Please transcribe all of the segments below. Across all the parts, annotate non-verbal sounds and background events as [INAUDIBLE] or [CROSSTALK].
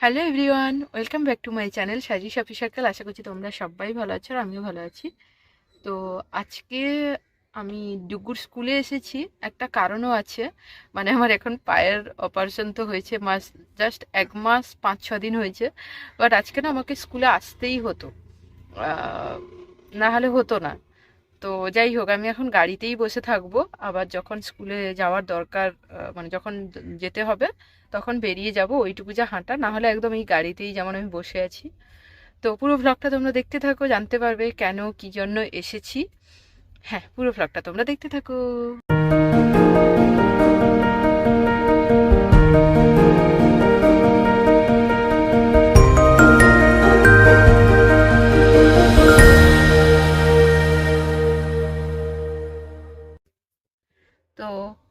Hello everyone welcome back to my channel Saji Safi circle আশা করছি তোমরা সবাই ভালো আছো আর আমিও ভালো আছি। তো আজকে আমি ডুগুর স্কুলে এসেছি। একটা কারণও আছে মানে আমার এখন পায়ের অপারেশন তো হয়েছে মাস জাস্ট এক মাস পাঁচ ছ দিন হয়েছে। বাট আজকে না আমাকে স্কুলে আসতেই হতো। না হলে হতো না। তো যাই হোক, আমি এখন গাড়িতেই বসে থাকব। আবার যখন স্কুলে যাওয়ার দরকার মানে যখন যেতে হবে, তখন বেরিয়ে যাব ওইটুকু যা হাঁটা। না হলে একদম এই গাড়িতেই যেমন আমি বসে আছি। তো পুরো ভ্লগটা তোমরা দেখতে থাকো, জানতে পারবে কেন, কি জন্য এসেছি। হ্যাঁ পুরো ভ্লগটা তোমরা দেখতে থাকো।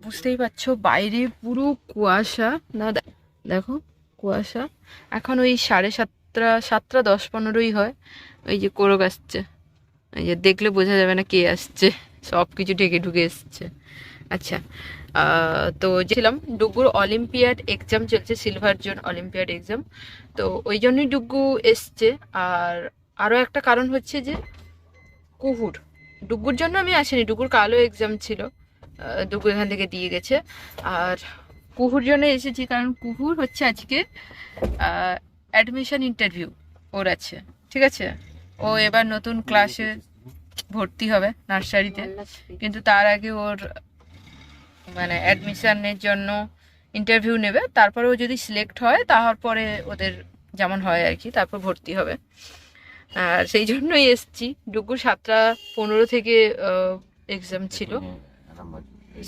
বুঝতেই পারছ, বাইরে পুরো কুয়াশা। না দেখো, কুয়াশা। এখন ওই সাড়ে সাতটা সাতটা দশ পনেরোই হয়। ওই যে কোরক আসছে। এই যে দেখলে বোঝা যাবে না কে আসছে। সব কিছু ঢেকে ঢুকে এসছে। আচ্ছা তো ছিলাম ডুগুর অলিম্পিয়াড এক্সাম চলছে, সিলভার জোন অলিম্পিয়াড এক্সাম তো ওই জন্যই ডুগু এসছে। আর আরও একটা কারণ হচ্ছে যে, কুহুর। ডুগুর জন্য আমি আসিনি, ডুগুর কালো এক্সাম ছিল। ডুগু এখান থেকে দিয়ে গেছে। আর কুহুর জন্য এসেছি, কারণ কুহুর হচ্ছে আজকে অ্যাডমিশন ইন্টারভিউ ওর আছে, ঠিক আছে? ও এবার নতুন ক্লাসে ভর্তি হবে নার্সারিতে কিন্তু তার আগে ওর মানে অ্যাডমিশনের জন্য ইন্টারভিউ নেবে। তারপরে ও যদি সিলেক্ট হয়, তারপরে ওদের যেমন হয় আর কি, তারপর ভর্তি হবে। আর সেই জন্যই এসছি। ডুগুর সাতটা পনেরো থেকে এক্সাম ছিল।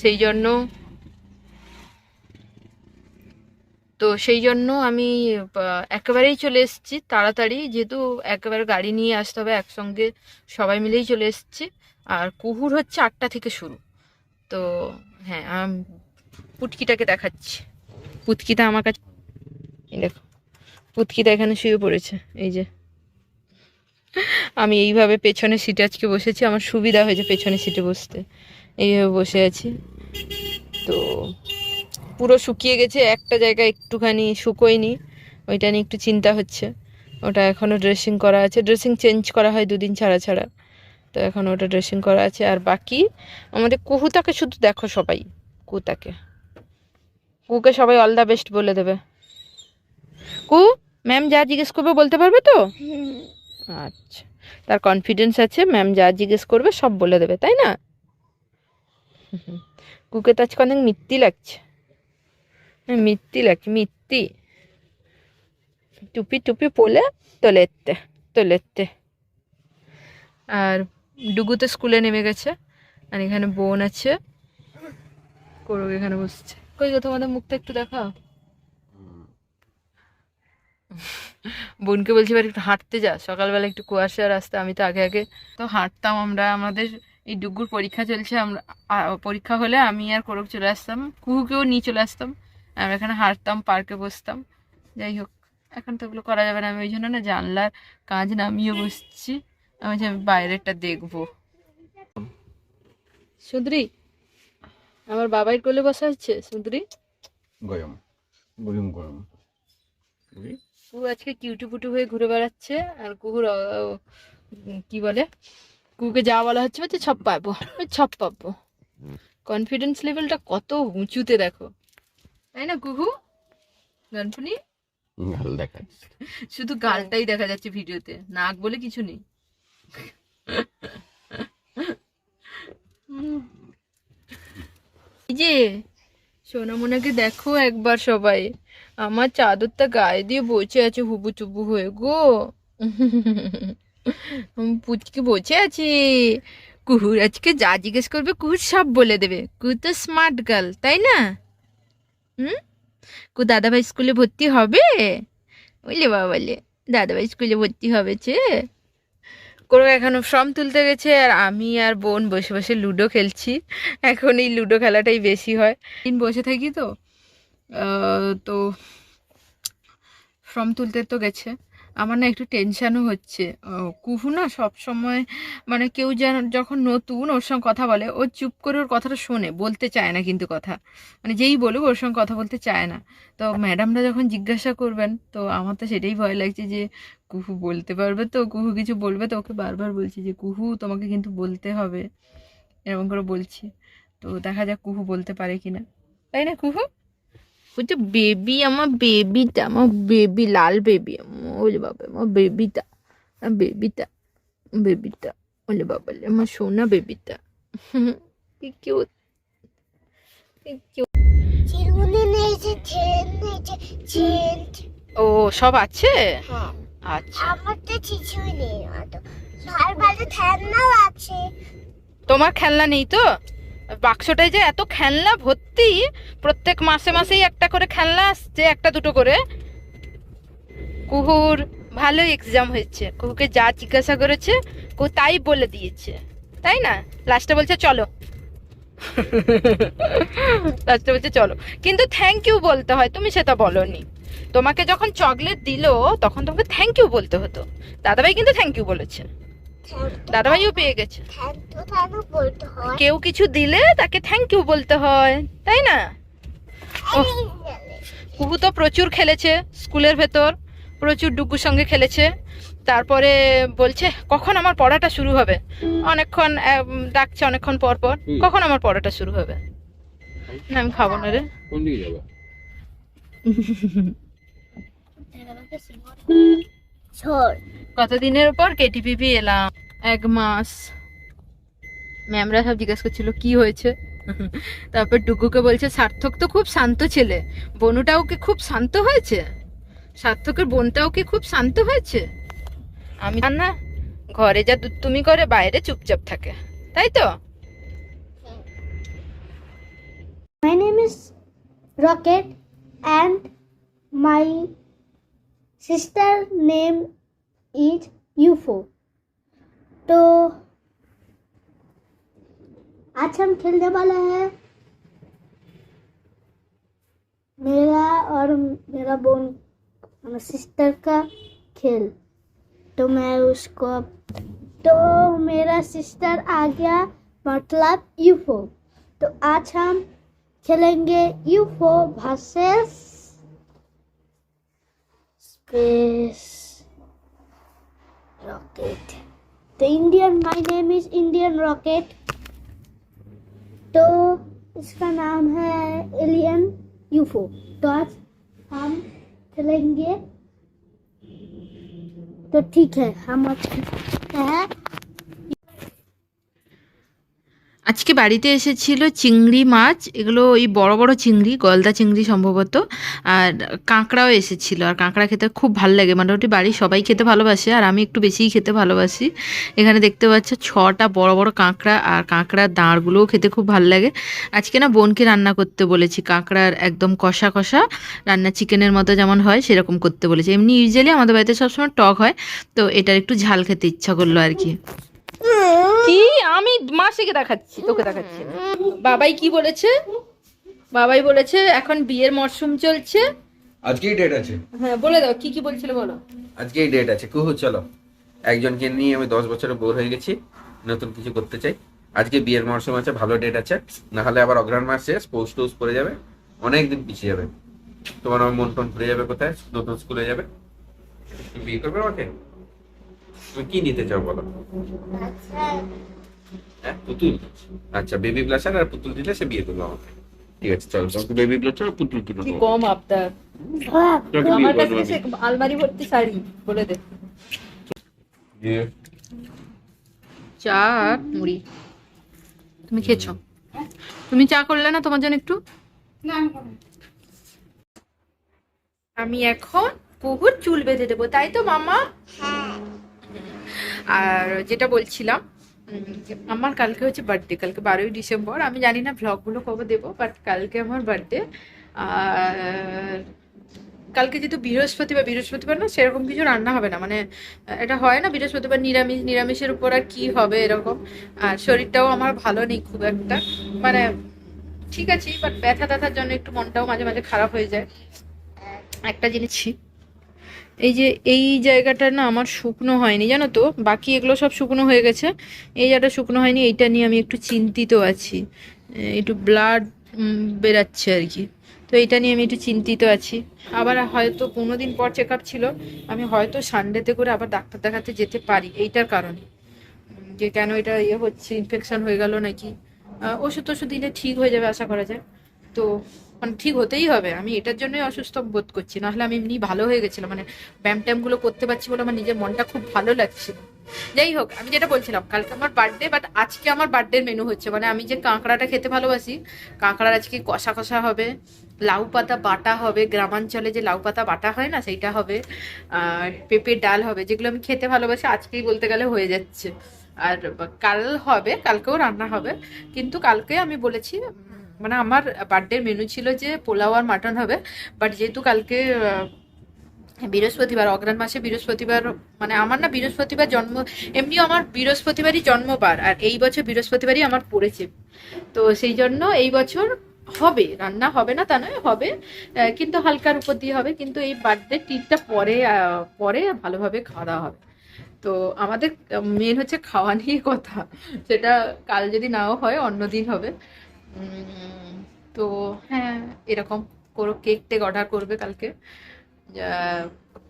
সেই জন্য তো সেই জন্য আমি একেবারেই চলে এসেছি তাড়াতাড়ি, যেহেতু একেবারে গাড়ি নিয়ে আসতে হবে একসঙ্গে, সবাই মিলেই চলে এসেছি। আর কুহুর হচ্ছে আটটা থেকে শুরু। তো হ্যাঁ আমি, পুটকিটাকে দেখাচ্ছি। পুটকিটা আমার কাছে দেখো, পুটকিটা এখানে শুয়ে পড়েছে, এই যে। আমি এইভাবে পেছনে সিটে আজকে বসেছি, আমার সুবিধা হয়েছে পেছনে সিটে বসতে। এইভাবে বসে আছি। তো পুরো শুকিয়ে গেছে, একটা জায়গায় একটুখানি শুকোয়নি, ওইটা নিয়ে একটু চিন্তা হচ্ছে। ওটা এখনও ড্রেসিং করা আছে ড্রেসিং চেঞ্জ করা হয় দুদিন ছাড়া ছাড়া। তো এখন ওটা ড্রেসিং করা আছে, আর বাকি আমাদের কুহুতাকে শুধু দেখো সবাই কুতাকে কুকে সবাই অল দ্য বেস্ট বলে দেবে। কু ম্যাম যা জিজ্ঞেস করবে বলতে পারবে তো? আচ্ছা তার কনফিডেন্স আছে ম্যাম যা জিজ্ঞেস করবে সব বলে দেবে, তাই না? হুম। কুকে তো আজকে অনেক মিত্তি লাগছে। হ্যাঁ, মিত্তি লাগছে মিত্তি। টুপি টুপি পলে তোলেতে তোলেতে। আর ডুগু তো স্কুলে নেমে গেছে আর এখানে বোন আছে। করুক এখানে বসছে। কই গো তোমাদের মুখটা একটু দেখাও। বোনকে বলছি এবার একটু হাঁটতে যা সকালবেলা একটু কুয়াশা রাস্তা আমি তো আগে আগে তো হাঁটতাম আমরা আমাদের এই ডুগুর পরীক্ষা চলছে আমরা পরীক্ষা হলে আমি আর কোরক চলে আসতাম কুহুকেও নিয়ে চলে আসতাম আমরা এখানে হাঁটতাম পার্কে বসতাম যাই হোক এখন তো ওগুলো করা যাবে না আমি ওই জন্য না জানলার কাঁচ নামিয়ে বসছি আমি যে আমি বাইরেরটা দেখব। সুন্দরী আমার বাবাই কোলে বসা হচ্ছে সুন্দরী? গরম গরম গরম? কুহু আজকে কিউটু পুটু হয়ে ঘুরে বেড়াচ্ছে আর কুহুর আহ, কি বলে? কুহুকে যা বলা হচ্ছে বলছে ছপ পাবো। ছপ পাবো। কনফিডেন্স লেভেলটা কত উঁচুতে দেখো। তাই না কুহু গানফুনি গাল দেখা শুধু গালটাই দেখা যাচ্ছে ভিডিওতে নাক বলে কিছু নেই। এই যে সোনামোনাকে দেখো একবার সবাই। আমার চাদরটা গায়ে দিয়ে বসে আছে হুবু চুবু হয়ে গো। পুচকে বসে আছি। কুহুর আজকে যা জিজ্ঞেস করবে কুহুর সব বলে দেবে। কুহু তো স্মার্ট গার্ল তাই না? হুম? কু দাদাভাই স্কুলে ভর্তি হবে? বলে বাবা বলে, দাদাভাই স্কুলে ভর্তি হবে যে। কোনো এখনও ফর্ম তুলতে গেছে, আর আমি আর বোন বসে বসে লুডো খেলছি। এখন এই লুডো খেলাটাই বেশি হয়। দিন বসে থাকি তো তো ফর্ম তুলতে তো গেছে। আমার না একটু টেনশানও হচ্ছে। কুহু না সবসময় মানে কেউ যেন যখন নতুন ওর সঙ্গে কথা বলে, ও চুপ করে ওর কথাটা শোনে, বলতে চায় না কিন্তু কথা। মানে যেই বলুক ওর সঙ্গে কথা বলতে চায় না। তো ম্যাডামরা যখন জিজ্ঞাসা করবেন, তো আমার তো সেটাই ভয় লাগছে যে, কুহু বলতে পারবে তো? কুহু কিছু বলবে তো? ওকে বারবার বলছি যে, কুহু, তোমাকে কিন্তু বলতে হবে। এরকম করে বলছি। তো দেখা যাক কুহু বলতে পারে কিনা। তাই না কুহু? বলছে বেবি আমার বেবিটা আমার বেবি লাল বেবি ওলে বাবা আমার বেবিটা বেবিটা বেবিটা ওলে বাবা আমার সোনা বেবিটা ও সব আছে? হ্যাঁ আচ্ছা। আমার তো কিছুই নেই তোমার খেলনা নেই তো? বাক্সটায় যে এত খেলনা ভর্তি প্রত্যেক মাসে মাসেই একটা করে খেলনা আসছে একটা দুটো করে। কুহুর ভালো এক্সাম হয়েছে। কুহুকে যা জিজ্ঞাসা করেছে কু তাই বলে দিয়েছে। তাই না? লাস্টে বলছে চলো। [LAUGHS] লাস্টে বলছে চলো। কিন্তু থ্যাংক ইউ বলতে হয় তুমি সেটা বলনি। তোমাকে যখন চকলেট দিলো তখন তোমাকে থ্যাংক ইউ বলতে হতো। দাদাভাই কিন্তু থ্যাংক ইউ বলেছে দাদাভাইও পেয়ে গেছে। হয় কেউ কিছু দিলে তাকে থ্যাংক ইউ বলতে হয় তাই না। কুহু তো প্রচুর খেলেছে স্কুলের ভেতর প্রচুর ডুগুর সঙ্গে খেলেছে। তারপরে বলছে কখন আমার পড়াটা শুরু হবে? অনেকক্ষণ ডাকছে অনেকক্ষণ পর পর কখন আমার পড়াটা শুরু হবে? না আমি খাব না রে। কোন দিকে [LAUGHS] [LAUGHS] কতদিনের পর কেটিপিপি এলাম? এক মাস। ম্যামরা সব জিজ্ঞেস করছিল কি হয়েছে? [LAUGHS] তারপর ডুগুকে বলছে সার্থক তো খুব শান্ত ছেলে। বনুটাও কি খুব শান্ত হয়েছে? সার্থকের বোনটাও কি খুব শান্ত হয়েছে? আমি না ঘরে যা তুমি করে বাইরে চুপচাপ থাকে। তাই তো? My name is Rocket and my sister name is UFO. तो आज हम खेलने वाला है मेरा और मेरा बोन सिस्टर का खेल। तो मैं उसको तो मेरा सिस्टर आ गया मतलब यूफो। तो आज हम खेलेंगे यूफो वर्सेस स्पेस रॉकेट तो Indian my name is Indian rocket तो इसका नाम है एलियन यूफो तो आज हम खेलेंगे तो ठीक है, हम आज खेलते हैं। আজকে বাড়িতে এসেছিল চিংড়ি মাছ, এগুলো ওই বড় বড় চিংড়ি, গলদা চিংড়ি সম্ভবত, আর কাঁকড়াও এসেছিল। আর কাঁকড়া খেতে খুব ভালো লাগে। মোটামুটি বাড়ির সবাই খেতে ভালোবাসে, আর আমি একটু বেশিই খেতে ভালোবাসি। এখানে দেখতে পাচ্ছ ছটা বড় বড় কাঁকড়া, আর কাঁকড়ার দাঁড়গুলোও খেতে খুব ভালো লাগে। আজকে না বোনকে রান্না করতে বলেছি, কাঁকড়ার একদম কষা কষা, রান্না চিকেনের মতো যেমন হয়, সেরকম করতে বলেছি। এমনি ইউজুয়ালি আমাদের বাড়িতে সবসময় টক হয়, তো এটার একটু ঝাল খেতে ইচ্ছা করল আর কি। কি? আমি মাসিকে দেখাচ্ছি তোকে দেখাচ্ছি বাবাই কি বলেছে? বাবাই বলেছে এখন বিয়ের মরশুম চলছে। আজকেই ডেট আছে। হ্যাঁ বলে দাও কি কি বলছিল বলো। আজকেই ডেট আছে। কুহু চলো। একজনকে নিয়ে আমি দশ বছরে বোর হয়ে গেছি নতুন কিছু করতে চাই। আজকে বিয়ের মরশুম আছে ভালো ডেট আছে। না হলে আবার অগ্রহণ মাস শেষ পৌষ টৌষ পড়ে যাবে। অনেক দিন পিছিয়ে যাবে। তোমার আমার মন টন ঘুরে যাবে কোথায়? নতুন স্কুলে যাবে। বিয়ে করবে আমাকে? তুমি কি নিতে চাও বলো? হ্যাঁ পুতুল। আচ্ছা বেবি ব্লাশার আর পুতুল দিলে সে বিয়ে করবে আমাকে। ঠিক আছে চলো তোমাকে বেবি ব্লাশার আর পুতুল কিনে দেবো। কম আবদার আমার কাছে আলমারি ভর্তি শাড়ি বলে দে। চা মুড়ি। তুমি খেয়েছো? তুমি চা করলে না তোমার জন্য একটু? আমি এখন কুকুর চুল বেঁধে দেবো তাই তো মামা? আর যেটা বলছিলাম, আমার কালকে হচ্ছে বার্থডে কালকে বারোই ডিসেম্বর। আমি জানি না ভ্লগগুলো কবে দেবো বাট কালকে আমার বার্থডে আর কালকে যেহেতু বৃহস্পতিবার বৃহস্পতিবার না সেরকম কিছু রান্না হবে না। মানে এটা হয় না বৃহস্পতিবার নিরামিষ, নিরামিষের উপর আর কী হবে এরকম। আর শরীরটাও আমার ভালো নেই খুব একটা। মানে ঠিক আছে বাট ব্যথা ট্যাথার জন্য একটু মনটাও মাঝে মাঝে খারাপ হয়ে যায়। একটা জিনিস এই যে এই জায়গাটা না আমার শুকনো হয়নি, জানো তো? বাকি এগুলো সব শুকনো হয়ে গেছে। এই জায়গাটা শুকনো হয়নি, এইটা নিয়ে আমি একটু চিন্তিত আছি। একটু ব্লাড বেরাচ্ছে আর কি। তো এটা নিয়ে আমি একটু চিন্তিত আছি। আবার হয়তো পনেরো দিন পর চেক ছিল, আমি হয়তো সানডেতে করে আবার ডাক্তার দেখাতে যেতে পারি, এইটার কারণে। যে কেন এটা ইয়ে হচ্ছে ইনফেকশন হয়ে গেল নাকি? ওষুধ টষুধ দিলে ঠিক হয়ে যাবে, আশা করা যায়। তো মানে ঠিক হতেই হবে। আমি এটার জন্যই অসুস্থ বোধ করছি। নাহলে আমি এমনি ভালো হয়ে গেছিলাম। মানে ব্যায়াম ট্যামগুলো করতে পারছি বলে আমার নিজের মনটা খুব ভালো লাগছিল। যাই হোক, আমি যেটা বলছিলাম, কালকে আমার বার্থডে বাট আজকে আমার বার্থডের মেনু হচ্ছে। মানে আমি যে কাঁকড়াটা খেতে ভালোবাসি, কাঁকড়ার আজকে কষা কষা হবে, লাউ পাতা বাটা হবে, গ্রামাঞ্চলে যে লাউ পাতা বাটা হয় না, সেইটা হবে, আর পেঁপের ডাল হবে, যেগুলো আমি খেতে ভালোবাসি, আজকেই বলতে গেলে হয়ে যাচ্ছে। আর কাল হবে, কালকেও রান্না হবে। কিন্তু কালকে আমি বলেছি মানে আমার বার্থডের মেনু ছিল যে পোলাও আর মাটন হবে বাট যেহেতু কালকে বৃহস্পতিবার, অগ্রাণ মাসে বৃহস্পতিবার মানে আমার না বৃহস্পতিবার জন্ম, এমনিও আমার বৃহস্পতিবারই জন্মবার আর এই বছর বৃহস্পতিবারই আমার পড়েছে। তো সেই জন্য এই বছর হবে, রান্না হবে না তা নয়, হবে কিন্তু হালকার উপর দিয়ে হবে, কিন্তু এই বার্থডে ট্রিটটা পরে পরে ভালোভাবে খাওয়া দাওয়া হবে। তো আমাদের মেন হচ্ছে খাওয়া নিয়ে কথা, সেটা কাল যদি নাও হয়, অন্য দিন হবে। তো হ্যাঁ এরকম করো কেক টেক অর্ডার করবে কালকে।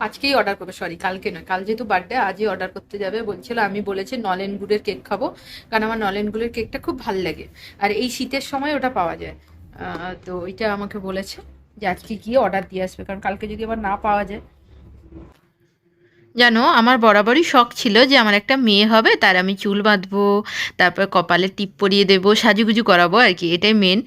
আজকেই অর্ডার করবে সরি কালকে নয়, কাল যেহেতু বার্থডে আজই অর্ডার করতে যাবে। বলছিল, আমি বলেছি নলেন গুড়ের কেক খাব, কারণ আমার নলেন গুড়ের কেকটা খুব ভালো লাগে। আর এই শীতের সময় ওটা পাওয়া যায়। তো ওইটা আমাকে বলেছে যে আজকে গিয়ে অর্ডার দিয়ে আসবে, কারণ কালকে যদি আবার না পাওয়া যায় জানো, আমার বরাবরই শখ ছিল যে আমার একটা মেয়ে হবে, তার আমি চুল বাঁধবো, তারপর কপালে টিপ পরিয়ে দেবো, সাজুগুজু করাবো আর কি, এটাই মেন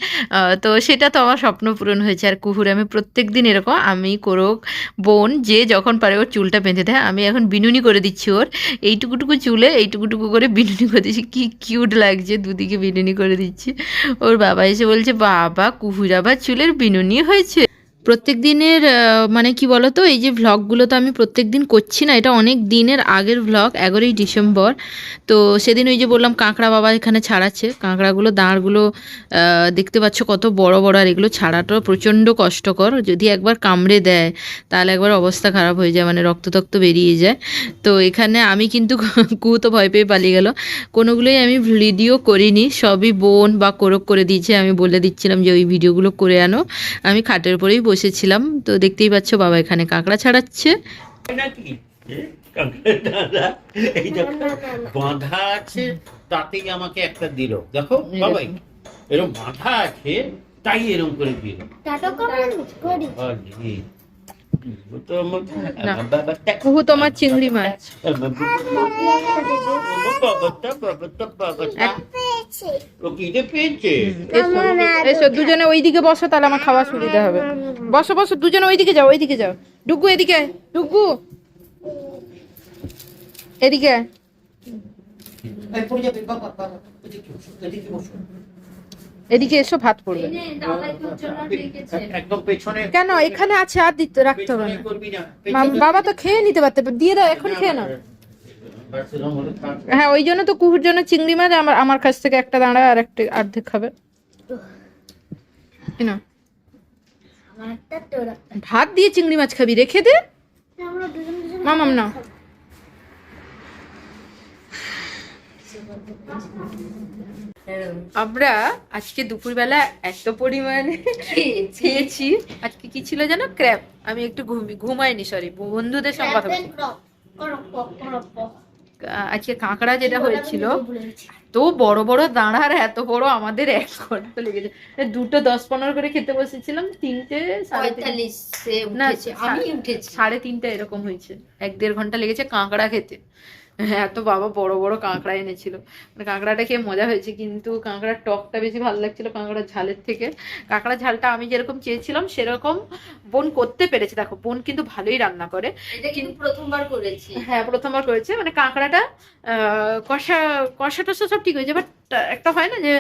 তো সেটা তো আমার স্বপ্ন পূরণ হয়েছে। আর কুহুর আমি প্রত্যেক দিন এরকম, আমি, করুক, বোন, যে যখন পারে ওর চুলটা বেঁধে দেয়, আমি এখন বিনুনি করে দিচ্ছি ওর। এইটুকুটুকু চুলে এইটুকুটুকু করে বিনুনি করে দিচ্ছি, কী কিউট লাগছে, দুদিকে বিনুনি করে দিচ্ছি। ওর বাবা এসে বলছে, বাবা, কুহুর আবার চুলের বিনুনি হয়েছে? প্রত্যেক দিনের মানে কি বলতো, এই যে ভ্লগগুলো তো আমি প্রত্যেক দিন করছি না, এটা অনেক দিনের আগের ভ্লগ এগারোই ডিসেম্বর। তো সেদিন ওই যে বললাম, কাঁকড়া বাবা এখানে ছাড়াচ্ছে। কাঁকড়াগুলো, দাঁড়গুলো দেখতে পাচ্ছ কত বড় বড়, আর এগুলো ছাড়াটা প্রচণ্ড কষ্টকর। যদি একবার কামড়ে দেয়, তাহলে একবার অবস্থা খারাপ হয়ে যায় মানে রক্ত টক্ত বেরিয়ে যায়। তো এখানে আমি কিন্তু [LAUGHS] কু তো ভয় পেয়ে পালিয়ে গেল। কোনোগুলোই আমি ভিডিও করিনি, সবই বোন বা কোরক করে দিয়েছে, আমি বলে দিচ্ছিলাম যে ওই ভিডিওগুলো করে আনো। আমি খাটের উপরেই বসেছিলাম তো দেখতেই পাচ্ছ বাবা এখানে কাঁকড়া ছাড়াচ্ছে। নাকি? দাদা এই দেখো বাঁধা আছে তাতেই আমাকে একটা দিল। দেখো বাবাই এরকম বাঁধা আছে তাই এরকম করে দিল। তোমার চিংড়ি মাছ। পেয়েছে? এসো। দুজনে ওইদিকে বসো তাহলে আমার খাওয়া সুবিধা হবে। বসো বসো দুজনে ওইদিকে যাও ওইদিকে যাও। ডুগু এদিকে ডুগু। এদিকে এদিকে এসো ভাত পড়বে। কেন? এখানে আছে আর দিতে রাখতে হবে না। করবি না। মা- বাবা তো খেয়ে নিতে পারতে দিয়ে দাও এখন খেয়ে নাও ব্যাস এরকম হলে থাক। হ্যাঁ ওই জন্য তো কুহুর জন্য চিংড়ি মাছ আমার আমার কাছ থেকে একটা দাঁড়া আর একটা অর্ধেক খাবে। ভাত দিয়ে চিংড়ি মাছ খাবি রেখে দে। আমরা দুজন দুজন মামাম না আমরা আজকে দুপুরবেলা এত পরিমাণে খেয়েছি। আজকে কি ছিল জানো? ক্র্যাপ আমি একটু ঘুমি ঘুমাইনি সরি বন্ধুদের সঙ্গে কথা বলছি। আজকে কাঁকড়া যেটা হয়েছিল তো বড় বড় দাঁড়ার এত বড় আমাদের এক ঘণ্টা লেগেছে দুটো দশ পনেরো করে খেতে বসেছিলাম তিনটে সাড়ে তিনটে। না, সাড়ে তিনটা এরকম হয়েছে এক দেড় ঘণ্টা লেগেছে কাঁকড়া খেতে। এত বাবা বড় বড় কাঁকড়া এনেছিল। মানে কাঁকড়াটা খেয়ে মজা হয়েছে কিন্তু কাঁকড়ার টকটা বেশি ভালো লাগছিল কাঁকড়ার ঝালের থেকে। কাঁকড়া ঝালটা আমি যেরকম চেয়েছিলাম সেরকম বোন করতে পেরেছে। দেখো বোন কিন্তু ভালোই রান্না করে। এটা কিন্তু প্রথমবার করেছি। হ্যাঁ প্রথমবার করেছে। মানে কাঁকড়াটা কষা কষা টষা সব ঠিক হয়েছে বাট একটা হয় না যে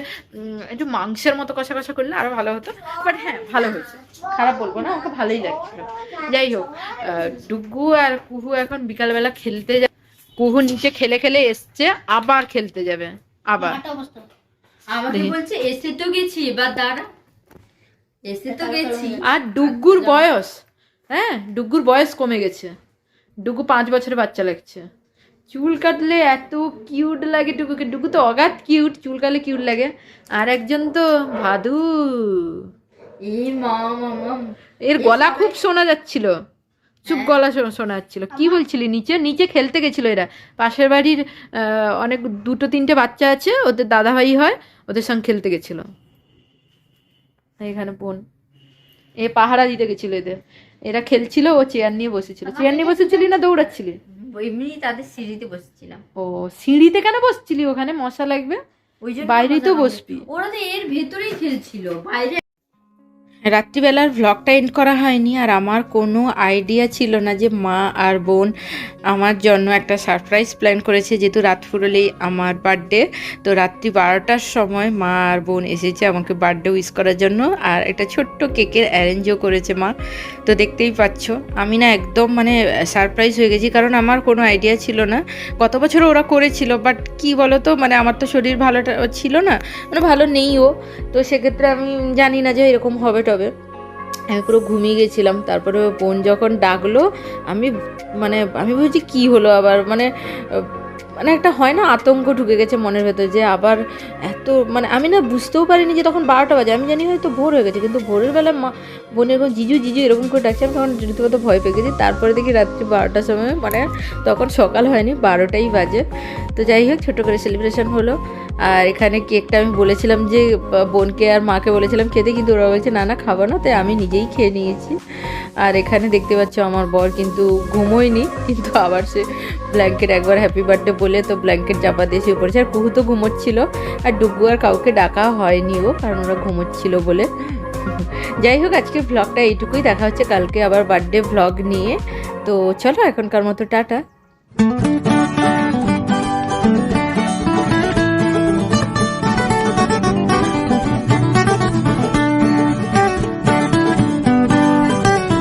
একটু মাংসের মতো কষা কষা করলে আরও ভালো হতো। বাট হ্যাঁ ভালো হয়েছে। খারাপ বলব না ওকে ভালোই লাগছে যাই হোক ডুগু আর কুহু এখন বিকালবেলা খেলতে যায়। কুহু নিচে খেলে খেলে এসছে আবার খেলতে যাবে আবার। বলছে এসে তো গেছি এবার দাঁড়া। এসে তো গেছি। আর ডুগ্গুর বয়স। হ্যাঁ ডুগ্গুর বয়স কমে গেছে। ডুগু পাঁচ বছরের বাচ্চা লাগছে। চুল কাটলে এত কিউট লাগে ডুগুকে। ডুগু তো অগাধ কিউট চুল কাটলে কিউট লাগে। আর একজন তো ভাদু। এর গলা খুব শোনা যাচ্ছিল। চুপ গলা শো- শোনা যাচ্ছিল কি বলছিলি? নিচে নিচে খেলতে গেছিল এরা। পাশের বাড়ির অনেক দুটো তিনটে বাচ্চা আছে ওদের দাদাভাই হয় ওদের সঙ্গে খেলতে গেছিল। এখানে বোন। এ পাহারা দিতে গেছিল এদের। এরা খেলছিল ও চেয়ার নিয়ে বসেছিল। চেয়ার নিয়ে বসেছিলি না দৌড়াচ্ছিলি? এমনি তাদের সিঁড়িতে বসেছিলাম। ও সিঁড়িতে কেন বসছিলি? ওখানে মশা লাগবে? বাইরেই তো বসবি। ওরা তো এর ভেতরেই খেলছিল বাইরে রাত্রিবেলার ভ্লগটা এন্ড করা হয়নি আর আমার কোনো আইডিয়া ছিল না যে মা আর বোন আমার জন্য একটা সারপ্রাইজ প্ল্যান করেছে। যেহেতু রাত ফুরলেই আমার বার্থডে তো রাত্রি বারোটার সময় মা আর বোন এসেছে আমাকে বার্থডে উইশ করার জন্য। আর একটা ছোট্ট কেকের অ্যারেঞ্জও করেছে মা। তো দেখতেই পাচ্ছ, আমি না একদম মানে সারপ্রাইজ হয়ে গেছি, কারণ আমার কোনো আইডিয়া ছিল না। গত বছর ওরা করেছিল বাট কি বলো তো মানে আমার তো শরীর ভালোটা ছিল না মানে ভালো নেইও তো সেক্ষেত্রে আমি জানি না যে এরকম হবে টবে আমি পুরো ঘুমিয়ে গেছিলাম। তারপরে বোন যখন ডাকলো, আমি মানে আমি বলছি কি হলো আবার? মানে মানে একটা হয় না, আতঙ্ক ঢুকে গেছে মনের ভেতর যে আবার এত মানে আমি না বুঝতেও পারিনি যে তখন বারোটা বাজে, আমি জানি হয়তো ভোর হয়ে গেছে, কিন্তু ভোরের বেলা মা, বোন এরকম জিজু জিজু এরকম করে ডাকছে, আমি তখন রীতিমতো ভয় পেয়ে গেছি। তারপরে দেখি রাত্রি বারোটার সময় মানে তখন সকাল হয়নি, বারোটাই বাজে। তো যাই হোক, ছোটো করে সেলিব্রেশন হলো। আর এখানে কেকটা আমি বলেছিলাম যে বোনকে আর মাকে বলেছিলাম খেতে, কিন্তু ওরা বলছে, না না, খাব না। তাই আমি নিজেই খেয়ে নিয়েছি। আর এখানে দেখতে পাচ্ছ আমার বর কিন্তু ঘুমোয়নি, কিন্তু আবার সে ব্ল্যাঙ্কেট একবার হ্যাপি বার্থডে বলে তো ব্ল্যাঙ্কেট চাপা দিয়ে শুয়ে পড়েছে। আর কুহু তো ঘুমোচ্ছিল, আর ডুবু আর কাউকে ডাকা হয়নিও কারণ ওরা ঘুমোচ্ছিল বলে। যাই হোক আজকে ব্লগটা এইটুকুই, দেখা হচ্ছে কালকে আবার বার্থডে ভ্লগ নিয়ে। তো চলো, এখনকার মতো টাটা।